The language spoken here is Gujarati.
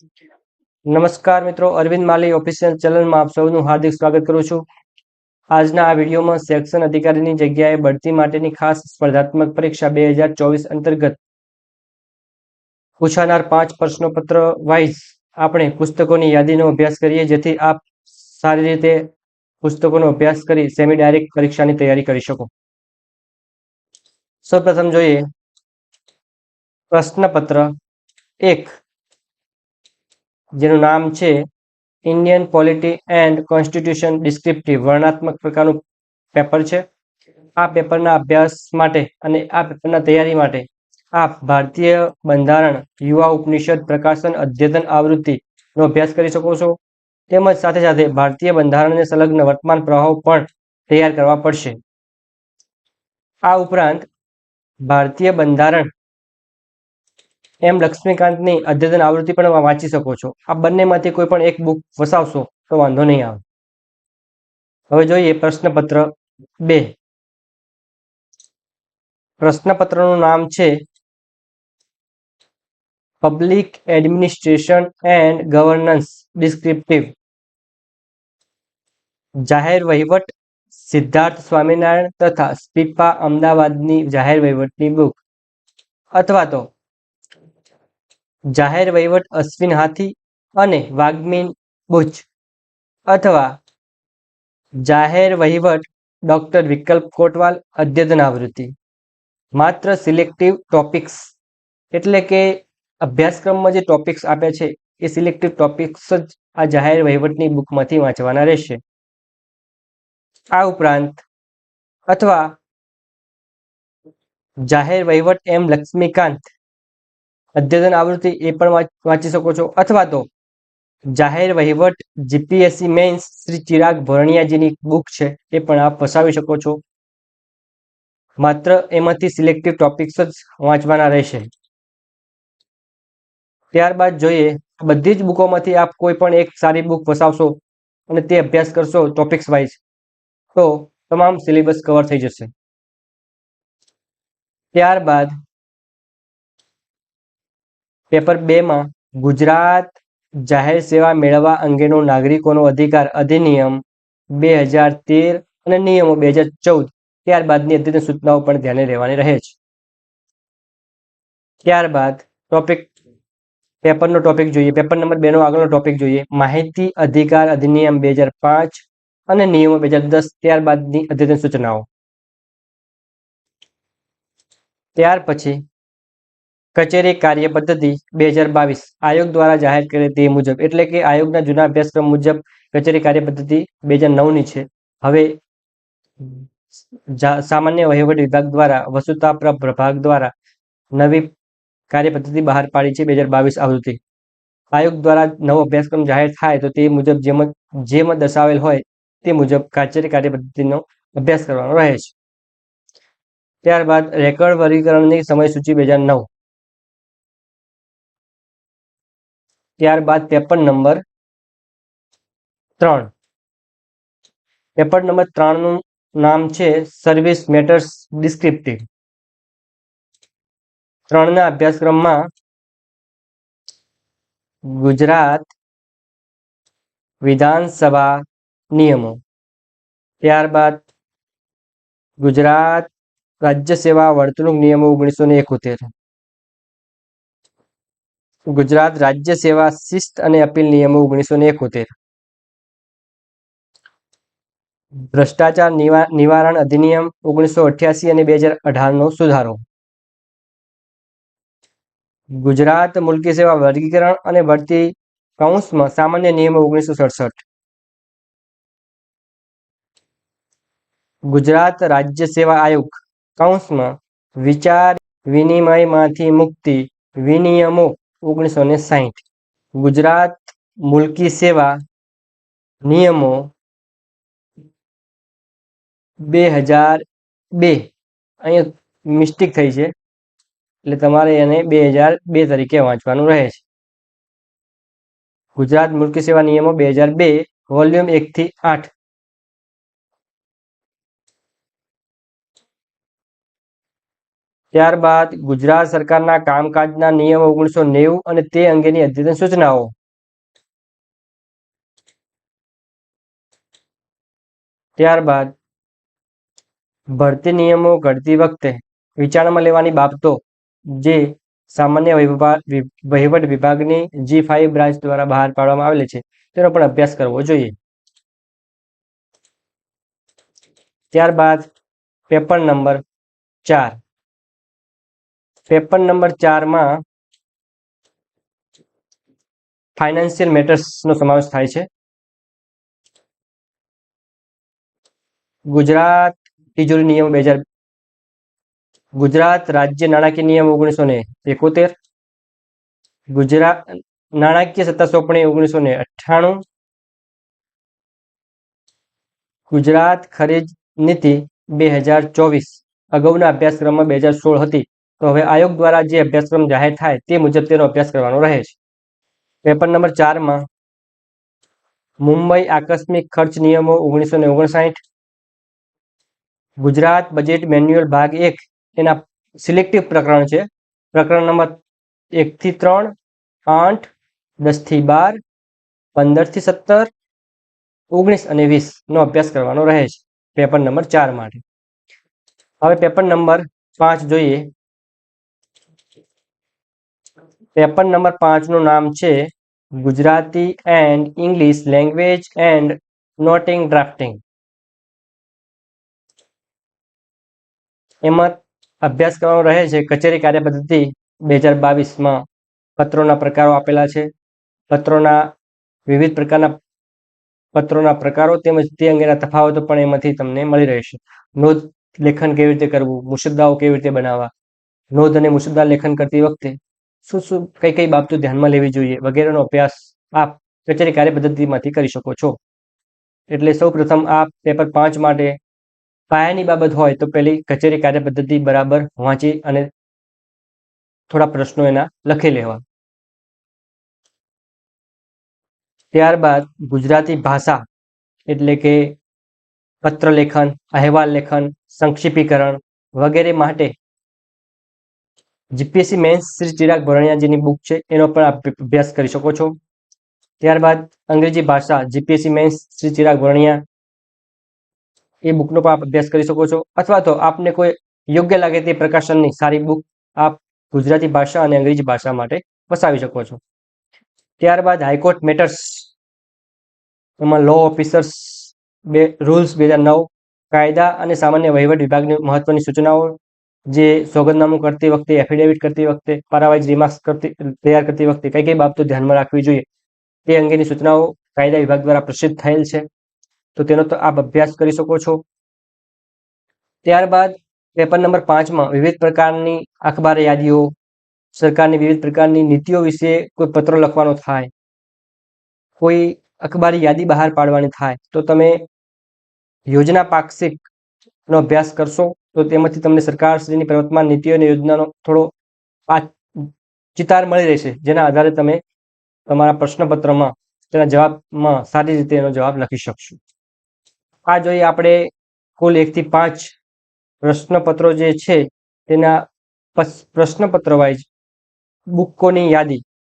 નમસ્કાર મિત્રો, અરવિંદ માલી ઓફિશિયલ ચેનલમાં આપ સૌનું હાર્દિક સ્વાગત કરું છું. આજના આ વિડીયોમાં સેક્શન અધિકારીની જગ્યાએ બઢતી માટેની ખાસ સ્પર્ધાત્મક પરીક્ષા બે અંતર્ગત પૂછાનાર પાંચ પ્રશ્નોપત્ર વાઇઝ આપણે પુસ્તકોની યાદીનો અભ્યાસ કરીએ, જેથી આપ સારી રીતે પુસ્તકોનો અભ્યાસ કરી સેમી ડાયરેક્ટ પરીક્ષાની તૈયારી કરી શકો. સૌપ્રથમ જોઈએ પ્રશ્નપત્ર એક જેનું નામ છે Indian polity and constitution descriptive વર્ણાત્મક પ્રકારનું પેપર છે. આ પેપરના અભ્યાસ માટે અને આ પેપરના તૈયારી માટે આપ ભારતીય બંધારણ, યુવા ઉપનિષદ પ્રકાશન અદ્યતન આવૃત્તિનો અભ્યાસ કરી શકો છો. તેમજ સાથે સાથે ભારતીય બંધારણને સંલગ્ન વર્તમાન પ્રવાહો પણ તૈયાર કરવા પડશે. આ ઉપરાંત ભારતીય બંધારણ એમ લક્ષ્મીકાંતની અદ્યતન આવૃત્તિ પણ વાંચી શકો છો. આ બંનેમાંથી કોઈ પણ એક બુક વસાવશો તો વાંધો નહીં આવે. હવે જોઈએ પ્રશ્નપત્ર બે. પ્રશ્નપત્રનું નામ છે public administration and governance descriptive જાહેર વહીવટ સિદ્ધાર્થ સ્વામિનારાયણ તથા સ્પીપા અમદાવાદની જાહેર વહીવટની બુક અથવા તો જાહેર વહીવટ અશ્વિન હાથી અને વાગ્મીન બુચ અથવા જાહેર વહીવટ ડોક્ટર વિકલ્પ કોટવાલ અદ્યતન આવૃત્તિ માત્ર સિલેક્ટિવ ટોપિક્સ એટલે કે અભ્યાસક્રમમાં જે ટોપિક્સ આપ્યા છે, એ સિલેક્ટિવ ટોપિક્સ જ આ જાહેર વહીવટની બુકમાંથી વાંચવાના રહેશે. આ ઉપરાંત અથવા જાહેર વહીવટ એમ લક્ષ્મીકાંત અદ્યતન આવૃત્તિ એ પણ વાંચી શકો છો. અથવા તો જાહેર વહીવટ જીપીએસસી મેન્સ શ્રી ચિરાગ ભરણિયાજીની બુક છે, એ પણ આપ વસાવી શકો છો. માત્ર એમાંથી સિલેક્ટિવ ટોપિક્સ જ વાંચવાના રહેશે. ત્યારબાદ જોઈએ, બધી જ બુકોમાંથી આપ કોઈ પણ એક સારી બુક વસાવશો અને તે અભ્યાસ કરશો ટોપિક્સ વાઇઝ, તો તમામ સિલેબસ કવર થઈ જશે. ત્યારબાદ પેપર બેમાં ગુજરાત જાહેર સેવા મેળવવા અંગેનો નાગરિકોનો અધિકાર અધિનિયમ બે હજાર તેર અને નિયમો બે હજાર ચૌદ ત્યારબાદની અદ્યતન સૂચનાઓ પણ ધ્યાને રહેવાની રહે છે. ત્યારબાદ ટોપિક પેપરનો ટોપિક જોઈએ. પેપર નંબર બે નો આગળનો ટોપિક જોઈએ. માહિતી અધિકાર અધિનિયમ બે હજાર પાંચ અને નિયમો બે હજાર દસ ત્યારબાદની અદ્યતન સૂચનાઓ. ત્યાર પછી કચેરી કાર્ય પદ્ધતિ બે હજાર બાવીસ આયોગ દ્વારા જાહેર કરી તે મુજબ, એટલે કે આયોગના જૂના અભ્યાસક્રમ મુજબ કચેરી કાર્ય પદ્ધતિ બે હજાર નવની છે. હવે સામાન્ય વહીવટ વિભાગ દ્વારા વસુતા પ્રભાગ દ્વારા નવી કાર્ય પદ્ધતિ બહાર પાડી છે બે હજાર બાવીસ આવૃત્તિ. આયોગ દ્વારા નવો અભ્યાસક્રમ જાહેર થાય તો તે મુજબ જેમ, જેમાં દર્શાવેલ હોય તે મુજબ કચેરી કાર્ય પદ્ધતિનો અભ્યાસ કરવાનો રહે છે. ત્યારબાદ રેકર્ડ વર્ગીકરણની સમયસૂચિ બે હજાર નવ ત્યારબાદ પેપર નંબર ત્રણ. પેપર નંબર ત્રણનું નામ છે સર્વિસ મેટર્સ ડિસ્ક્રિપ્ટિવ ત્રણના અભ્યાસક્રમમાં ગુજરાત વિધાનસભા નિયમો. ત્યારબાદ ગુજરાત રાજ્ય સેવા વર્તણૂક નિયમો ઓગણીસો ને એકોતેર. ગુજરાત રાજ્ય સેવા શિસ્ત અને અપીલ નિયમો ઓગણીસો ને એકોતેર. ભ્રષ્ટાચાર નિવારણ અધિનિયમ ઓગણીસો અઠ્યાસી અને બે હજાર અઢારનો સુધારો. ગુજરાત મુલકી સેવા વર્ગીકરણ અને ભરતી કૌંસમાં સામાન્ય નિયમો ઓગણીસો સડસઠ. ગુજરાત રાજ્ય સેવા આયોગ કૌંસમાં વિચાર વિનિમયમાંથી મુક્તિ વિનિયમો ઓગણીસો ને સાહીઠ ગુજરાત મુલકી સેવા નિયમો બે હજાર બે. અહીંયા મિસ્ટેક થઈ છે. એટલે તમારે એને બે હજાર બે તરીકે વાંચવાનું રહે છે. ગુજરાત મુલકી સેવા નિયમો બે હજાર બે, વોલ્યુમ એક થી આઠ. ત્યારબાદ ગુજરાત સરકારના કામકાજના નિયમો ઓગણીસો નેવું અને તે અંગેની અદ્યતન સૂચનાઓ. ત્યારબાદ ભરતી નિયમો ઘડતી વખતે વિચારણામાં લેવાની બાબતો જે સામાન્ય વહીવટ વિભાગની જી ફાઈવ બ્રાન્ચ દ્વારા બહાર પાડવામાં આવેલી છે, તેનો પણ અભ્યાસ કરવો જોઈએ. ત્યારબાદ પેપર નંબર ચાર. પેપર નંબર ચારમાં ફાઇનાન્શિયલ મેટર્સનો સમાવેશ થાય છે. ગુજરાત તિજોરી નિયમ બે હજાર ગુજરાત રાજ્ય નાણાકીય નિયમ ઓગણીસો ને એકોતેર, ગુજરાત નાણાકીય સત્તા સોંપણી ઓગણીસો ને અઠ્ઠાણું, ગુજરાત ખરીદ નીતિ બે હજાર ચોવીસ અગાઉના અભ્યાસક્રમમાં બે હજાર સોળ હતી. તો હવે આયોગ દ્વારા જે અભ્યાસક્રમ જાહેર થાય તે મુજબ તેનો અભ્યાસ કરવાનો રહે છે. પેપર નંબર ચારમાં, મુંબઈ આકસ્મિક ખર્ચ નિયમો ઓગણીસો ઓગણસાઠ, ગુજરાત બજેટ મેન્યુઅલ ભાગ એક, એના સિલેક્ટિવ પ્રકરણ છે. પ્રકરણ નંબર એકથી ત્રણ, આઠ, દસથી બાર, પંદરથી સત્તર, ઓગણીસ અને વીસનો અભ્યાસ કરવાનો રહે છે. પેપર નંબર ચાર માટે. હવે પેપર નંબર પાંચ જોઈએ. પેપર નંબર પાંચનું નામ છે Gujarati and English language and noting drafting. એમાં અભ્યાસ કરવાનો રહે છે કચેરી કાર્ય પદ્ધતિ બે હજાર બાવીસમાં. પત્રોના પ્રકારો આપેલા છે. પત્રોના વિવિધ પ્રકારના પત્રોના પ્રકારો તેમજ તે અંગેના તફાવતો પણ એમાંથી તમને મળી રહેશે. નોંધ લેખન કેવી રીતે કરવું? મુસદ્દાઓ કેવી રીતે બનાવવા? નોંધ અને મુસદ્દા લેખન કરતી વખતે શું શું કઈ કઈ બાબતો ધ્યાનમાં લેવી જોઈએ? વગેરેનો અભ્યાસ આપ કચેરી કાર્ય પદ્ધતિમાંથી કરી શકો છો. એટલે સૌ પ્રથમ આ પેપર પાંચ માટે પાયાની બાબત હોય તો પેલી કચેરી કાર્ય પદ્ધતિ બરાબર વાંચી અને થોડા પ્રશ્નો એના લખી લેવા. ત્યારબાદ ગુજરાતી ભાષા એટલે કે પત્ર લેખન, અહેવાલ લેખન, સંક્ષિપ્તીકરણ વગેરે માટે જીપીએસસી મેન્સ શ્રી ચિરાગ ભરણિયાજીની બુક છે, એનો પણ અભ્યાસ કરી શકો છો. ત્યારબાદ અંગ્રેજી ભાષા જીપીએસસી મેન્સ શ્રી ચિરાગ ભરણિયા, એ બુકનો પણ આપ અભ્યાસ કરી શકો છો. અથવા તો આપને કોઈ યોગ્ય લાગે તે પ્રકાશનની સારી બુક આપ ગુજરાતી ભાષા અને અંગ્રેજી ભાષા માટે વસાવી શકો છો. ત્યારબાદ હાઈકોર્ટ મેટર્સ એમાં લો ઓફિસર્સ બે રૂલ્સ બે કાયદા અને સામાન્ય વહીવટ વિભાગની મહત્વની સૂચનાઓ જે સોગંદનામું કરતી વખતે એફિડેવિટ કરતી વખતે પારાવાઇઝ રિમાર્ક્સ કરતી, તૈયાર કરતી વખતે કઈ કઈ બાબતો ધ્યાનમાં રાખવી જોઈએ તે અંગેની સૂચનાઓ કાયદા વિભાગ દ્વારા પ્રસિદ્ધ થયેલ છે. તો તેનો તો આપ અભ્યાસ કરી શકો છો. ત્યારબાદ પેપર નંબર પાંચમાં વિવિધ પ્રકારની અખબાર યાદીઓ, સરકારની વિવિધ પ્રકારની નીતિઓ વિશે કોઈ પત્ર લખવાનો થાય, કોઈ અખબારી યાદી બહાર પાડવાની થાય, તો તમે યોજના પાક્ષિક નો અભ્યાસ કરશો. તો તેમાંથી તમને સરકારશ્રીની પ્રવર્તમાન નીતિઓ અને યોજનાનો થોડો આ ચિતાર મળી રહેશે, જેના આધારે તમે તમારા પ્રશ્નપત્રમાં તેના જવાબમાં સારી રીતે એનો જવાબ લખી શકશો. આ જોઈએ આપણે કુલ એકથી પાંચ પ્રશ્નપત્રો જે છે, તેના પ્રશ્નપત્ર વાઇઝ બુકોની યાદી.